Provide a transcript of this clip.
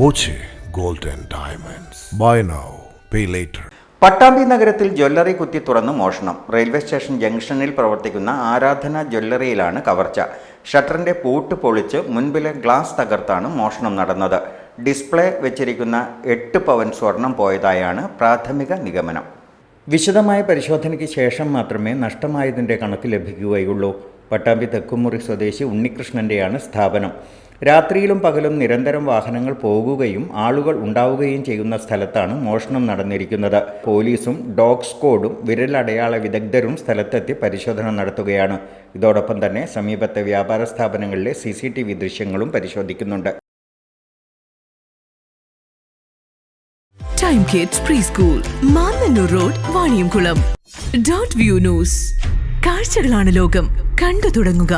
Boche gold diamonds. Buy now pay later. Pattambi നഗരത്തിൽ jewellery കുത്തി തുറന്ന് മോഷണം. റെയിൽവേ സ്റ്റേഷൻ ജംഗ്ഷനിൽ പ്രവർത്തിക്കുന്ന ആരാധന ജ്വല്ലറിയിലാണ് കവർച്ച. ഷട്ടറിന്റെ പൂട്ട് പൊളിച്ച് മുൻപിലെ ഗ്ലാസ് തകർത്താണ് മോഷണം നടന്നത്. ഡിസ്പ്ലേ വെച്ചിരിക്കുന്ന എട്ട് പവൻ സ്വർണം പോയതായാണ് പ്രാഥമിക നിഗമനം. വിശദമായ പരിശോധനയ്ക്ക് ശേഷം മാത്രമേ നഷ്ടമായതിന്റെ കണക്ക് ലഭിക്കുകയുള്ളൂ. പട്ടാമ്പി തെക്കുമുറി സ്വദേശി ഉണ്ണികൃഷ്ണന്റെയാണ് സ്ഥാപനം. രാത്രിയിലും പകലും നിരന്തരം വാഹനങ്ങൾ പോകുകയും ആളുകൾ ഉണ്ടാവുകയും ചെയ്യുന്ന സ്ഥലത്താണ് മോഷണം നടന്നിരിക്കുന്നത്. പോലീസും ഡോഗ് സ്ക്വാഡും വിരലടയാള വിദഗ്ധരും സ്ഥലത്തെത്തി പരിശോധന നടത്തുകയാണ്. ഇതോടൊപ്പം തന്നെ സമീപത്തെ വ്യാപാര സ്ഥാപനങ്ങളിലെ സി ദൃശ്യങ്ങളും പരിശോധിക്കുന്നുണ്ട്. Time kids pre school road view news കാഴ്ചകളാണ് ലോകം. കണ്ടു തുടങ്ങുക.